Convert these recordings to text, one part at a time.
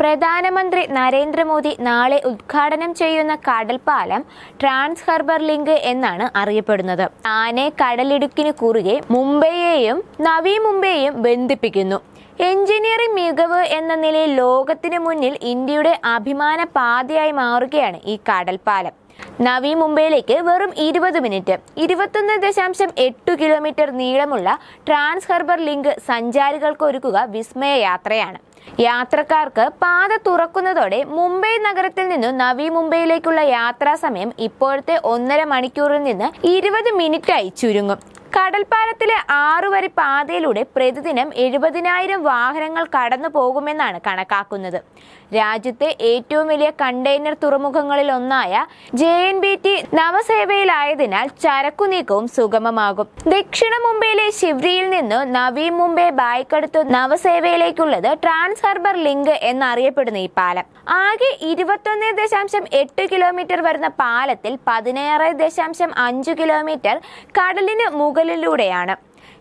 പ്രധാനമന്ത്രി നരേന്ദ്രമോദി നാളെ ഉദ്ഘാടനം ചെയ്യുന്ന കടൽപ്പാലം ട്രാൻസ് ഹാർബർ ലിങ്ക് എന്നാണ് അറിയപ്പെടുന്നത്. താനെ കടലിടുക്കിന് കുറുകെ മുംബൈയെയും നവി മുംബൈയെയും ബന്ധിപ്പിക്കുന്നു. എഞ്ചിനീയറിംഗ് മികവ് എന്ന നിലയിൽ ലോകത്തിന് മുന്നിൽ ഇന്ത്യയുടെ അഭിമാന പാതയായി മാറുകയാണ് ഈ കടൽപ്പാലം. നവി മുംബൈയിലേക്ക് വെറും ഇരുപത് മിനിറ്റ്. ഇരുപത്തൊന്ന് ദശാംശം എട്ട് കിലോമീറ്റർ നീളമുള്ള ട്രാൻസ് ഹാർബർ ലിങ്ക് സഞ്ചാരികൾക്ക് ഒരുക്കുക വിസ്മയ യാത്രയാണ് യാത്രക്കാർക്ക് പാത തുറക്കുന്നതോടെ മുംബൈ നഗരത്തിൽ നിന്നും നവി മുംബൈയിലേക്കുള്ള യാത്രാ സമയം ഇപ്പോഴത്തെ ഒന്നര മണിക്കൂറിൽ നിന്ന് ഇരുപത് മിനിറ്റായി ചുരുങ്ങും. കടൽപ്പാലത്തിലെ ആറുവരി പാതയിലൂടെ പ്രതിദിനം എഴുപതിനായിരം വാഹനങ്ങൾ കടന്നു പോകുമെന്നാണ് കണക്കാക്കുന്നത്. രാജ്യത്തെ ഏറ്റവും വലിയ കണ്ടെയ്നർ തുറമുഖങ്ങളിൽ ഒന്നായ ജെ എൻ ബി ടി നവസേവയിലായതിനാൽ ചരക്കു നീക്കവും സുഗമമാകും. ദക്ഷിണ മുംബൈയിലെ ശിവ്രിയിൽ നിന്ന് നവി മുംബൈ ബായ്ക്കടുത്ത് നവസേവയിലേക്കുള്ളത് ട്രാൻസ് ഹർബർ ലിങ്ക് എന്നറിയപ്പെടുന്ന ഈ പാലം. ആകെ ഇരുപത്തൊന്ന് ദശാംശം എട്ട് കിലോമീറ്റർ വരുന്ന പാലത്തിൽ പതിനേറ് ദശാംശം അഞ്ച് കിലോമീറ്റർ കടലിന് മുകളിലൂടെയാണ്.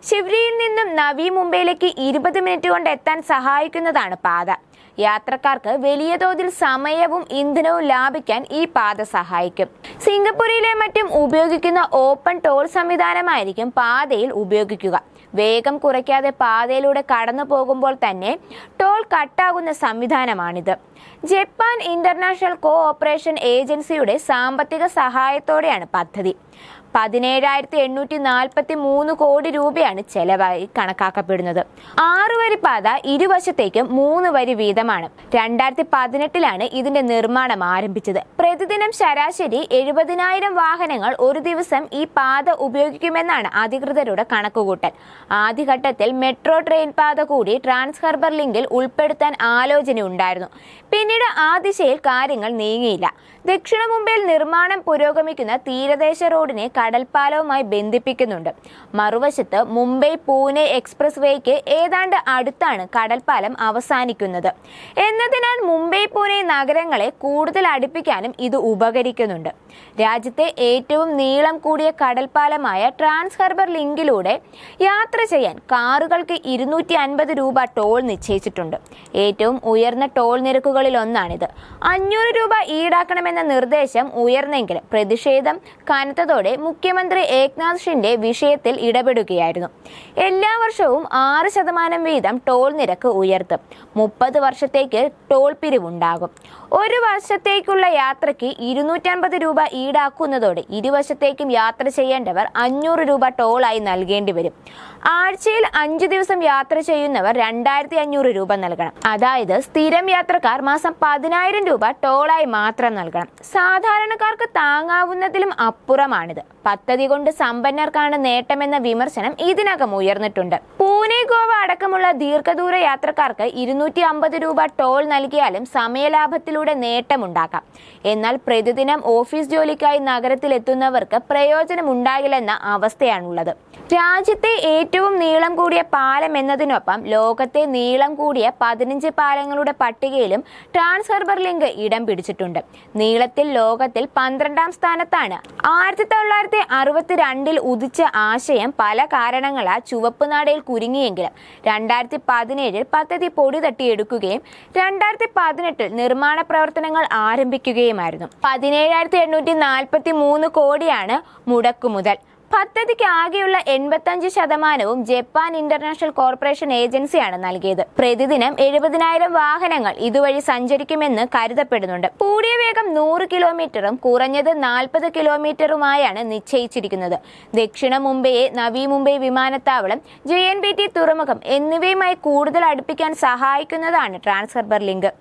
ശിവരിയിൽ നിന്നും നവി മുംബൈയിലേക്ക് ഇരുപത് മിനിറ്റ് കൊണ്ട് എത്താൻ സഹായിക്കുന്നതാണ് പാത. യാത്രക്കാർക്ക് വലിയ തോതിൽ സമയവും ഇന്ധനവും ലാഭിക്കാൻ ഈ പാത സഹായിക്കും. സിംഗപ്പൂരിലെ മറ്റും ഉപയോഗിക്കുന്ന ഓപ്പൺ ടോൾ സംവിധാനമായിരിക്കും പാതയിൽ ഉപയോഗിക്കുക. വേഗം കുറയ്ക്കാതെ പാതയിലൂടെ കടന്നു പോകുമ്പോൾ തന്നെ ടോൾ കട്ടാകുന്ന സംവിധാനമാണിത്. ജപ്പാൻ ഇന്റർനാഷണൽ കോ ഓപ്പറേഷൻ ഏജൻസിയുടെ സാമ്പത്തിക സഹായത്തോടെയാണ് പദ്ധതി. പതിനേഴായിരത്തി എണ്ണൂറ്റി നാൽപ്പത്തി മൂന്ന് കോടി രൂപയാണ് ചെലവായി കണക്കാക്കപ്പെടുന്നത്. ആറു വരി പാത ഇരുവശത്തേക്കും മൂന്ന് വരി വീതമാണ്. രണ്ടായിരത്തി പതിനെട്ടിലാണ് ഇതിന്റെ നിർമ്മാണം ആരംഭിച്ചത്. പ്രതിദിനം ശരാശരി എഴുപതിനായിരം വാഹനങ്ങൾ ഒരു ദിവസം ഈ പാത ഉപയോഗിക്കുമെന്നാണ് അധികൃതരുടെ കണക്കുകൂട്ടൽ. ആദ്യഘട്ടത്തിൽ മെട്രോ ട്രെയിൻ പാത കൂടി ട്രാൻസ് ഹാർബർ ലിങ്കിൽ ഉൾപ്പെടുത്താൻ ആലോചനയുണ്ടായിരുന്നു. പിന്നീട് ആ ദിശയിൽ കാര്യങ്ങൾ നീങ്ങിയില്ല. ദക്ഷിണ മുംബൈയിൽ നിർമ്മാണം പുരോഗമിക്കുന്ന തീരദേശ റോഡിനെ കടൽപ്പാലവുമായി ബന്ധിപ്പിക്കുന്നുണ്ട്. മറുവശത്ത് മുംബൈ പൂനെ എക്സ്പ്രസ് വേക്ക് ഏതാണ്ട് അടുത്താണ് കടൽപ്പാലം അവസാനിക്കുന്നത്. എന്നതിനാൽ മുംബൈ പൂനെ നഗരങ്ങളെ കൂടുതൽ അടുപ്പിക്കാനും ഇത് ഉപകരിക്കുന്നുണ്ട്. രാജ്യത്തെ ഏറ്റവും നീളം കൂടിയ കടൽപ്പാലമായ ട്രാൻസ് ഹാർബർ ലിങ്കിലൂടെ യാത്ര ചെയ്യാൻ കാറുകൾക്ക് ഇരുന്നൂറ്റി അൻപത് രൂപ ടോൾ നിശ്ചയിച്ചിട്ടുണ്ട്. ഏറ്റവും ഉയർന്ന ടോൾ നിരക്കുകളിൽ ഒന്നാണിത് അഞ്ഞൂറ് രൂപ ഈടാക്കണമെന്ന നിർദ്ദേശം ഉയർന്നെങ്കിലും പ്രതിഷേധം കനത്തതോടെ മുഖ്യമന്ത്രി ഏക്നാഥ് ഷിൻഡെ വിഷയത്തിൽ ഇടപെടുകയായിരുന്നു. എല്ലാ വർഷവും ആറ് ശതമാനം വീതം ടോൾ നിരക്ക് ഉയർത്തും. മുപ്പത് വർഷത്തേക്ക് ടോൾ പിരിവുണ്ടാകും. ഒരു വർഷത്തേക്കുള്ള യാത്രയ്ക്ക് ഇരുന്നൂറ്റമ്പത് രൂപ ഈടാക്കുന്നതോടെ ഇരുവശത്തേക്കും യാത്ര ചെയ്യേണ്ടവർ അഞ്ഞൂറ് രൂപ ടോളായി നൽകേണ്ടി വരും. ആഴ്ചയിൽ അഞ്ചു ദിവസം യാത്ര ചെയ്യുന്നവർ രണ്ടായിരത്തി അഞ്ഞൂറ് രൂപ നൽകണം. അതായത് സ്ഥിരം യാത്രക്കാർ മാസം പതിനായിരം രൂപ ടോളായി മാത്രം നൽകണം. സാധാരണക്കാർക്ക് താങ്ങാവുന്നതിലും അപ്പുറമാണിത്. പദ്ധതി കൊണ്ട് സമ്പന്നർക്കാണ് നേട്ടമെന്ന വിമർശനം ഇതിനകം ഉയർന്നിട്ടുണ്ട്. പൂനെ ഗോവ അടക്കമുള്ള ദീർഘദൂര യാത്രക്കാർക്ക് ഇരുന്നൂറ്റി അമ്പത് രൂപ ടോൾ നൽകിയാലും സമയലാഭത്തിലൂടെ നേട്ടമുണ്ടാക്കാം. എന്നാൽ പ്രതിദിനം ഓഫീസ് ജോലിക്കായി നഗരത്തിലെത്തുന്നവർക്ക് പ്രയോജനമുണ്ടാകില്ലെന്ന അവസ്ഥയാണുള്ളത്. രാജ്യത്തെ ഏറ്റവും നീളം കൂടിയ പാലം എന്നതിനൊപ്പം ലോകത്തെ നീളം കൂടിയ പതിനഞ്ച് പാലങ്ങളുടെ പട്ടികയിലും ട്രാൻസ് ഹാർബർ ലിങ്ക് ഇടം പിടിച്ചിട്ടുണ്ട്. നീളത്തിൽ ലോകത്തിൽ പന്ത്രണ്ടാം സ്ഥാനത്താണ്. ആയിരത്തി തൊള്ളായിരത്തി അറുപത്തിരണ്ടിൽ ഉദിച്ച ആശയം പല കാരണങ്ങളാൽ ചുവപ്പ് നാടയിൽ കുരുങ്ങിയെങ്കിലും രണ്ടായിരത്തി പതിനേഴിൽ പദ്ധതി പൊടി തട്ടിയെടുക്കുകയും രണ്ടായിരത്തി പതിനെട്ടിൽ നിർമ്മാണ പ്രവർത്തനങ്ങൾ ആരംഭിക്കുകയുമായിരുന്നു. പതിനേഴായിരത്തി എണ്ണൂറ്റി നാൽപ്പത്തി മൂന്ന് കോടിയാണ് മുടക്കുമുതൽ. പദ്ധതിക്ക് ആകെയുള്ള എൺപത്തഞ്ച് ശതമാനവും ജപ്പാൻ ഇന്റർനാഷണൽ കോർപ്പറേഷൻ ഏജൻസിയാണ് നൽകിയത്. പ്രതിദിനം എഴുപതിനായിരം വാഹനങ്ങൾ ഇതുവഴി സഞ്ചരിക്കുമെന്ന് കരുതപ്പെടുന്നുണ്ട്. കൂടിയ വേഗം നൂറ് കിലോമീറ്ററും കുറഞ്ഞത് നാൽപ്പത് കിലോമീറ്ററുമായാണ് നിശ്ചയിച്ചിരിക്കുന്നത്. ദക്ഷിണ മുംബൈയെ നവി മുംബൈ വിമാനത്താവളം ജെ എൻ ബി ടി തുറമുഖം എന്നിവയുമായി കൂടുതൽ അടുപ്പിക്കാൻ സഹായിക്കുന്നതാണ് ട്രാൻസ്ഫർബർ ലിങ്ക്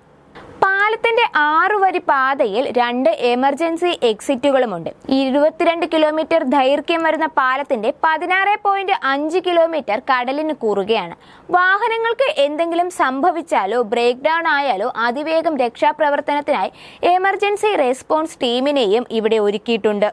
പാലത്തിന്റെ ആറു വരി പാതയിൽ രണ്ട് എമർജൻസി എക്സിറ്റുകളുമുണ്ട്. ഇരുപത്തിരണ്ട് കിലോമീറ്റർ ദൈർഘ്യം വരുന്ന പാലത്തിന്റെ പതിനാറ് പോയിന്റ് അഞ്ച് കിലോമീറ്റർ കടലിന് കൂറുകയാണ്. വാഹനങ്ങൾക്ക് എന്തെങ്കിലും സംഭവിച്ചാലോ ബ്രേക്ക് ഡൗൺ ആയാലോ അതിവേഗം രക്ഷാപ്രവർത്തനത്തിനായി എമർജൻസി റെസ്പോൺസ് ടീമിനെയും ഇവിടെ ഒരുക്കിയിട്ടുണ്ട്.